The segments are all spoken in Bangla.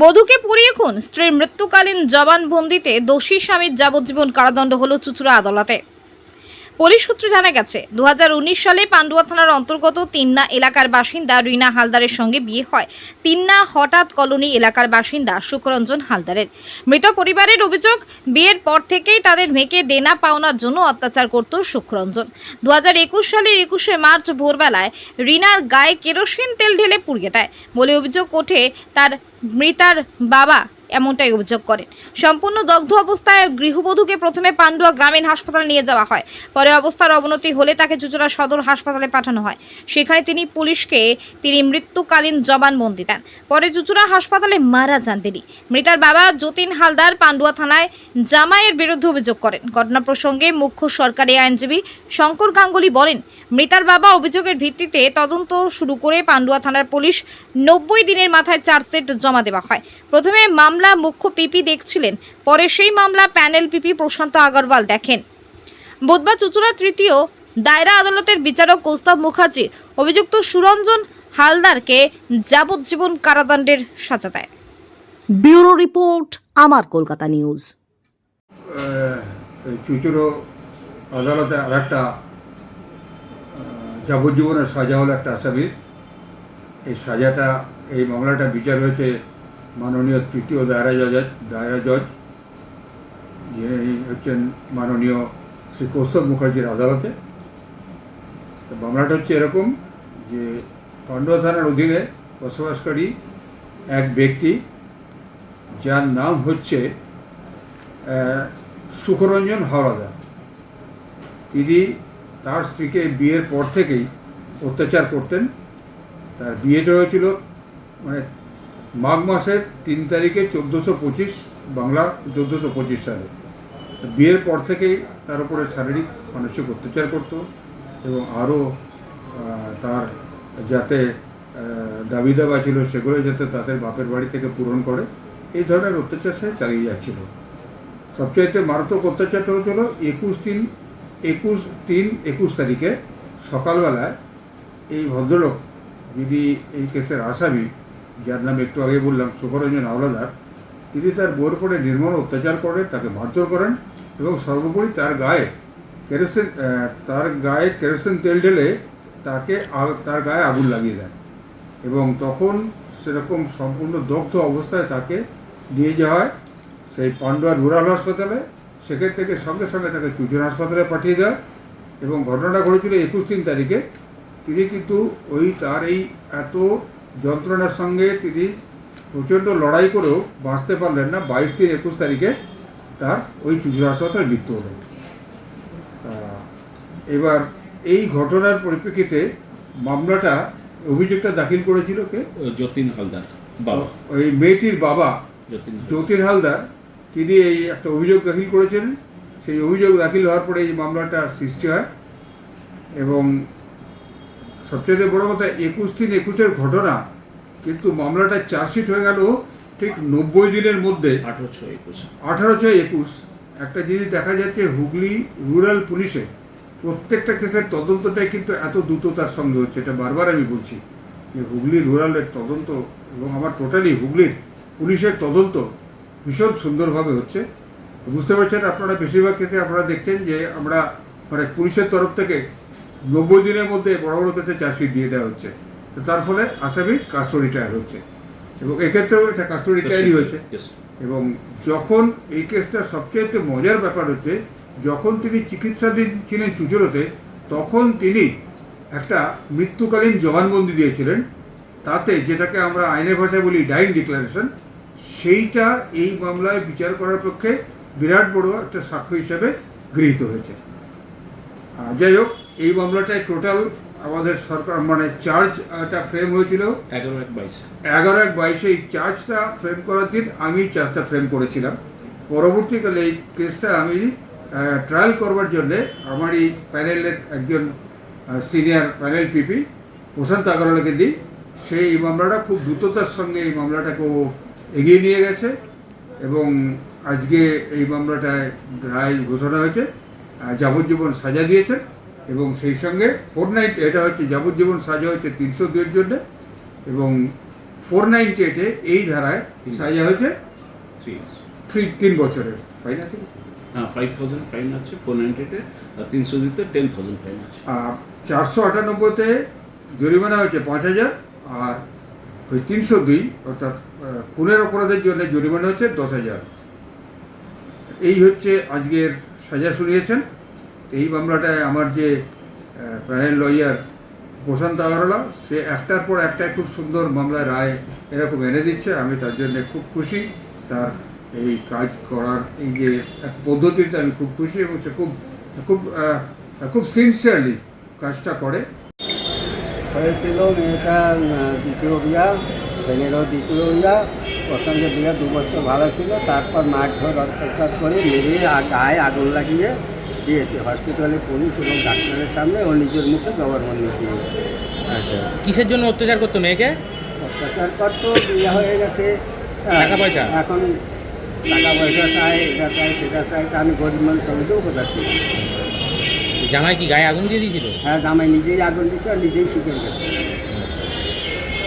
বধূকে পুড়িয়ে খুন স্ত্রীর মৃত্যুকালীন জবানবন্দিতে দোষী স্বামীর যাবজ্জীবন কারাদণ্ড হল চুচুড়া আদালতে। পুলিশ সূত্রে জানা গেছে দু হাজার উনিশ সালে পান্ডুয়া থানার অন্তর্গত তিন্না এলাকার বাসিন্দা রিনা হালদারের সঙ্গে বিয়ে হয়। তিন্না হঠাৎ কলোনি এলাকার বাসিন্দা সুখরঞ্জন হালদারের। মৃত পরিবারের অভিযোগ, বিয়ের পর থেকেই তাদের মেয়েকে দেনা পাওনার জন্য অত্যাচার করত সুখরঞ্জন দু সালের একুশে মার্চ ভোরবেলায় রিনার গায়ে কেরোসিন তেল ঢেলে পুড়িয়ে দেয় বলে অভিযোগ ওঠে তার মৃতার বাবা এমনটাই অভিযোগ করেন। সম্পূর্ণ দগ্ধ অবস্থায় গৃহবধূকে প্রথমে পান্ডুয়া গ্রামীণ হাসপাতালে নিয়ে যাওয়া হয়। পরে অবস্থার অবনতি হলে তাকে চুচুড়া সদর হাসপাতালে পাঠানো হয়। সেখানে তিনি পুলিশকে তিনি মৃত্যুকালীন জবানবন্দি দেন। পরে চুচুড়া হাসপাতালে মারা যান তিনি। মৃতার বাবা যতীন হালদার পান্ডুয়া থানায় জামাইয়ের বিরুদ্ধে অভিযোগ করেন। ঘটনা প্রসঙ্গে মুখ্য সরকারি আইনজীবী শঙ্কর গাঙ্গুলি বলেন, মৃতার বাবা অভিযোগের ভিত্তিতে তদন্ত শুরু করে পান্ডুয়া থানার পুলিশ নব্বই দিনের মাথায় চার্জশিট জমা দেওয়া হয়। প্রথমে মামলা মুখ্য পিপি দেখছিলেন। পরে সেই মামলা প্যানেল পিপি প্রশান্ত আগরওয়াল দেখেন। বুধবার চুচুড়া তৃতীয় দায়রা আদালতের বিচারক কৌস্তব মুখার্জি অভিযুক্ত সুরঞ্জন হালদারকে যাবজ্জীবন কারাদণ্ডের সাজা দেয়। ব্যুরো রিপোর্ট আমার কলকাতা নিউজ। চুচুড়ো আদালতে আর একটা যাবজ্জীবনের সাজা হলো একটা আসামির। এই সাজাটা এই মামলাটা বিচার হয়েছে মাননীয় তৃতীয় দায়রা জজের, দায়রা জজ, যিনি হচ্ছেন মাননীয় শ্রী কৌস্তব মুখার্জির আদালতে। তো মামলাটা হচ্ছে এরকম যে পান্ডুয়া থানার অধীনে বসবাসকারী এক ব্যক্তি, যার নাম হচ্ছে সুখরঞ্জন হাওলাদার। তিনি তার স্ত্রীকে বিয়ের পর থেকেই অত্যাচার করতেন। তার বিয়েটা হয়েছিল মানে মাঘ মাসের তিন তারিখে চোদ্দোশো পঁচিশ, বাংলা চোদ্দোশো পঁচিশ সালে। বিয়ের পর থেকেই তার উপরে শারীরিক, মানসিক অত্যাচার করত এবং আরও তার যাতে দাবি দাবা ছিল সেগুলো যাতে তাদের বাপের বাড়ি থেকে পূরণ করে, এই ধরনের অত্যাচার সে চালিয়ে যাচ্ছিল। সবচাইতে মারাত্মক অত্যাচারটা হচ্ছিল একুশ তিন একুশ তিন, একুশ তারিখে সকালবেলায় এই ভদ্রলোক যিনি এই কেসের আসামি যার নাম একটু আগে বললাম, সুখরঞ্জন আওলাদার তিনি তার বউর পরে নির্মল অত্যাচার করেন তাকে মারধর করেন এবং সর্বোপরি তার গায়ে কেরোসিন তার গায়ে কেরোসিন তেল ঢেলে তাকে তার গায়ে আগুন লাগিয়ে দেন এবং তখন সেরকম সম্পূর্ণ দগ্ধ অবস্থায় তাকে নিয়ে যাওয়া হয় সেই পান্ডুয়া রুরাল হাসপাতালে। সেখান থেকে সঙ্গে সঙ্গে তাকে চুচুর হাসপাতালে পাঠিয়ে দেয় এবং ঘটনাটা ঘটেছিল একুশ তিন তারিখে। তিনি কিন্তু ওই তার এই এত যন্ত্রণার সঙ্গে তিনি প্রচণ্ড লড়াই করেও বাঁচতে পারলেন না। বাইশ তিন একুশ তারিখে তার ওই চুচুর হাসপাতালে মৃত্যু হলো। এবার এই ঘটনার পরিপ্রেক্ষিতে মামলাটা অভিযোগটা দাখিল করেছিল কে? যতীন হালদার বাবা। ওই মেয়েটির বাবা যতীন হালদার। হালদার। তিনি এই একটা অভিযোগ দাখিল করেছিলেন সেই অভিযোগ দাখিল হওয়ার পরে এই মামলাটা সৃষ্টি হয় এবং সবচেয়ে বড় কথা একুশ দিন একুশের ঘটনা কিন্তু মামলাটা চার্জশিট হয়ে গেল ঠিক নব্বই দিনের মধ্যে। আঠারো ছয় একুশ। আঠারো ছয় একুশ একটা জিনিস দেখা যাচ্ছে হুগলি রুরাল পুলিশে প্রত্যেকটা কেসের তদন্তটাই কিন্তু এত দ্রুততার সঙ্গে হচ্ছে এটা বারবার আমি বলছি। যে হুগলি রুরালের তদন্ত এবং আমার টোটালি হুগলির পুলিশের তদন্ত ভীষণ সুন্দরভাবে হচ্ছে। বুঝতে পারছেন আপনারা বেশিরভাগ ক্ষেত্রে আপনারা দেখছেন যে আমরা মানে পুলিশের তরফ থেকে নব্বই দিনের মধ্যে বড় বড় কেসে চার্জশিট দিয়ে দেওয়া হচ্ছে। তার ফলে আসামি কাস্টডি ট্রায়াল হচ্ছে। এবং এক্ষেত্রেও এটা কাস্টডি ট্রায়ালই হয়েছে। এবং যখন এই কেসটা সবচেয়ে মজার ব্যাপার হচ্ছে যখন তিনি চিকিৎসাধীন ছিলেন চুচুরোতে তখন তিনি একটা মৃত্যুকালীন জবানবন্দি দিয়েছিলেন। তাতে যেটাকে আমরা আইনের ভাষায় বলি ডাইং ডিক্লারেশন সেইটা এই মামলায় বিচার করার পক্ষে বিরাট বড় একটা সাক্ষ্য হিসেবে গৃহীত হয়েছে। যাই হোক এই মামলাটায় টোটাল আমাদের সরকার মানে চার্জ একটা ফ্রেম হয়েছিল এগারো এক বাইশ। এগারো এক বাইশে এই চার্জটা ফ্রেম করার দিন আমি চার্জটা ফ্রেম করেছিলাম। পরবর্তীকালে এই কেসটা আমি ট্রায়াল করবার জন্যে আমার এই প্যানেলের একজন সিনিয়র প্যানেল পিপি প্রশান্ত আগরওয়ালাকে দিই। সেই এই মামলাটা খুব দ্রুততার সঙ্গে এই মামলাটাকে ও এগিয়ে নিয়ে গেছে এবং আজকে এই মামলাটায় রায় ঘোষণা হয়েছে যাবজ্জীবন সাজা দিয়েছেন। এবং সেই সঙ্গে ফোর নাইনটি এটা হচ্ছে যাবজ্জীবন সাজা হয়েছে তিনশো দুইয়ের জন্যে এবং ফোর নাইনটি এইটে এই ধারায় সাজা হয়েছে থ্রি থ্রি তিন বছরের ফাইন আছে হ্যাঁ ফাইভ থাউজেন্ড ফাইন আছে ফোর নাইনটিতে আর তিনশো দিতে টেন থাউজেন্ড ফাইন আছে। আর চারশো আটানব্বইতে জরিমানা হয়েছে পাঁচ হাজার আর ওই তিনশো দুই অর্থাৎ খুনের অপরাধের জন্য জরিমানা হচ্ছে দশ হাজার। এই হচ্ছে আজকের সাজা শুনিয়েছেন। এই মামলাটায় আমার যে প্যানেল লয়ার প্রশান্ত আগরওয়ালা, সে একটার পর একটা খুব সুন্দর মামলায় রায় এরকম এনে দিচ্ছে। আমি তার জন্য খুব খুশি। তার এই কাজ করার এই যে এক পদ্ধতিটা আমি খুব খুশি এবং সে খুব খুব খুব সিনসিয়ারলি কাজটা করে। হয়েছিল মেয়েটা দ্বিতীয় বিয়া, ছেলেরও দ্বিতীয় বিয়া। ওর বিয়ে দু বছর ভালো ছিল। তারপর মারধর, অত্যাচার করে মেরে গায়ে আগুন লাগিয়ে দিয়েছে হসপিটালে পুলিশ এবং ডাক্তারের সামনে ও নিজের মুখে জবানবন্দি দিয়েছে। আচ্ছা কিসের জন্য অত্যাচার করতো মেয়েকে? অত্যাচার করতো বিয়ে হয়ে গেছে টাকা পয়সা? এখন টাকা পয়সা চাই এটা চাই সেটা চাই তা আমি গরিব মানুষ আমি দেবো কোথা থেকে? জামাই কি গায়ে আগুন দিয়ে দিয়েছিল? হ্যাঁ জামাই নিজেই আগুন দিয়েছে আর নিজেই শিখে গেছে।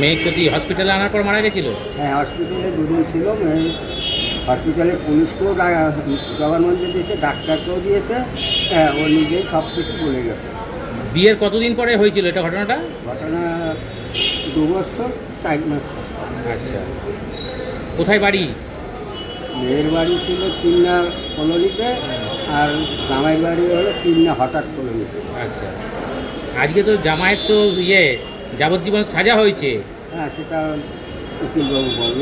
মেয়ে কি হসপিটালে আনার পর মারা গেছিল? হ্যাঁ হসপিটালে দুদিন ছিল মেয়ে হসপিটালে পুলিশকেও জবানবন্দি দিয়েছে ডাক্তারকেও দিয়েছে হ্যাঁ ও নিজেই সব কিছু বলে গেছে। বিয়ের কতদিন পরে হয়েছিল এটা ঘটনাটা? ঘটনা দু বছর চার মাস আচ্ছা। কোথায় বাড়ি? মেয়ের বাড়ি ছিল তিননা কলোনিতে আর জামাই বাড়ি হলো তিননা হঠাৎ কলোনিতে। আচ্ছা। আজকে তো জামাইয়ের তো ইয়ে যাবজ্জীবন সাজা হয়েছে। হ্যাঁ সেটা উকিলবাবু বলল।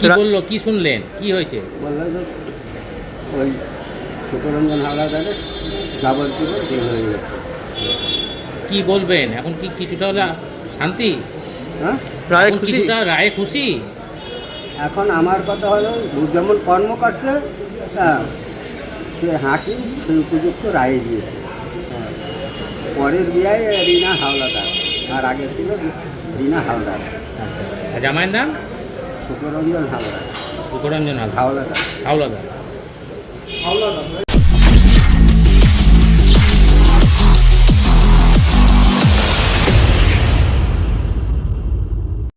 কি বলল কি শুনলেন কি হয়েছে? বলল যে ওই সুতরঞ্জন হাওলাদারের যাবজ্জীবন জেল হয়ে গেছে। কি বলবেন? এখন কি কিছুটা হলে শান্তি? হ্যাঁ? এখন কিছুটা রায়ে খুশি? এখন আমার কথা হলো যেমন কর্ম করছে হ্যাঁ সে হাকিম সে উপযুক্ত রায় দিয়েছে। হ্যাঁ। পরের বিয়ায় রিনা হাওলাদার আর আগে ছিল রিনা হাওলাদার। আচ্ছা আর জামাইয়ের নাম? শুক্ররঞ্জন হাওলাদার সুকরঞ্জন হালদার হাওলাদার হাওলাদার হাওলাদার